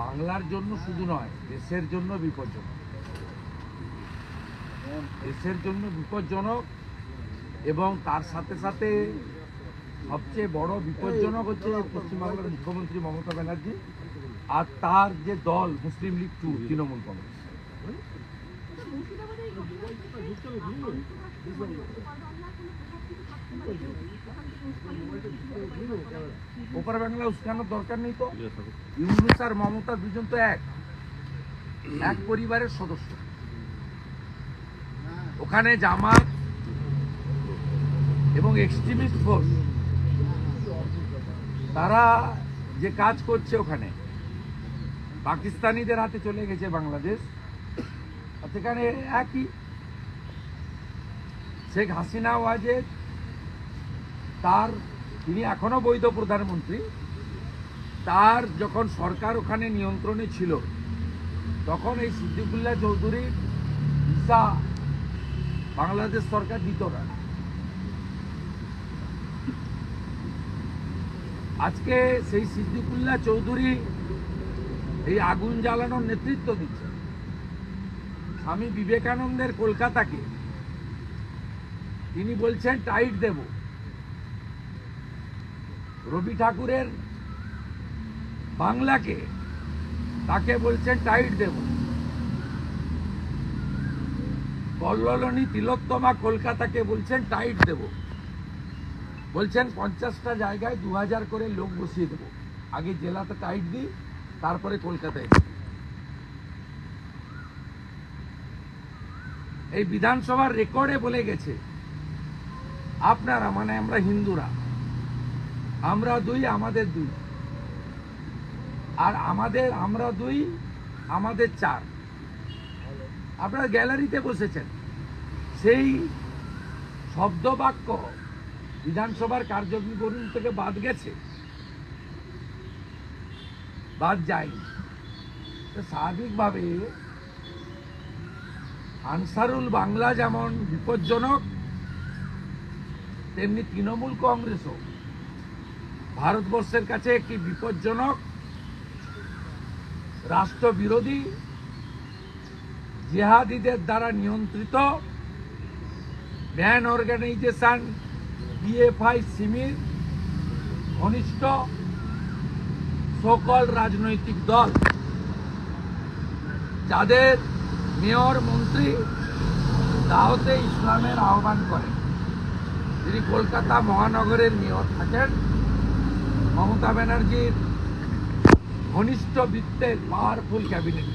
বাংলার জন্য শুধু নয়, দেশের জন্য বিপজ্জনক। দেশের জন্য বিপজ্জনক এবং তার সাথে সাথে সবচেয়ে বড় বিপজ্জনক হচ্ছে পশ্চিমবাংলার মুখ্যমন্ত্রী মমতা ব্যানার্জি আর তার যে দল, Muslim League to Trinamool Congress. ওপার বাংলা উস্কানোর দরকার নেই তো? ইউনুস আর মমতা দুজন তো এক। এক পরিবারের সদস্য। ওখানে জামাত এবং এক্সট্রিমিস্ট ফোর্স তারা যে কাজ করছে ওখানে পাকিস্তানিদের হাতে চলে গেছে বাংলাদেশ। আর সেখানে একই। শেখ হাসিনা ওয়াজেদ তার তিনি এখনও বৈধ প্রধানমন্ত্রী। তার যখন সরকার ওখানে নিয়ন্ত্রণে ছিল, তখন এই সিদ্দিকুল্লাহ চৌধুরীর ভিসা বাংলাদেশ সরকার দিত না। আজকে সেই সিদ্দিকুল্লাহ চৌধুরী এই আগুন জ্বালানোর নেতৃত্ব দিচ্ছে। স্বামী বিবেকানন্দের কলকাতাকে তিনি বলছেন, টাইট দেব। রবি ঠাকুরের বাংলাকে তাকে বলছেন টাইট দেব। কল্লোলনী তিলোত্তমা কলকাতাকে বলছেন টাইট দেব। বলছেন পঞ্চাশটা জায়গায় দু হাজার করে লোক বসিয়ে দেবো। আগে জেলাতে টাইট দিই, তারপরে কলকাতায়। এই বিধানসভার রেকর্ডে বলে গেছে, আপনারা মানে আমরা হিন্দুরা আমরা দুই, আমাদের দুই। আর আমাদের, আমরা দুই, আমাদের চার। আপনারা গ্যালারিতে বসেছেন। সেই শব্দবাক্য বিধানসভার কার্যবিবরণ থেকে বাদ গেছে। বাদ যায়নি। তো স্বাভাবিকভাবে আনসারুল বাংলা যেমন বিপজ্জনক, তেমনি তৃণমূল কংগ্রেসও ভারতবর্ষের কাছে একটি বিপজ্জনক রাষ্ট্রবিরোধী জেহাদিদের দ্বারা নিয়ন্ত্রিত ম্যান অর্গানাইজেশন পিএফআই সিমির ঘনিষ্ঠ সকল রাজনৈতিক দল, যাদের মেয়র মন্ত্রী দাওতে ইসলামের আহ্বান করেন। যিনি কলকাতা মহানগরের মেয়র থাকেন মমতা ব্যানার্জির ঘনিষ্ঠ বৃত্তের পাওয়ারফুল ক্যাবিনেট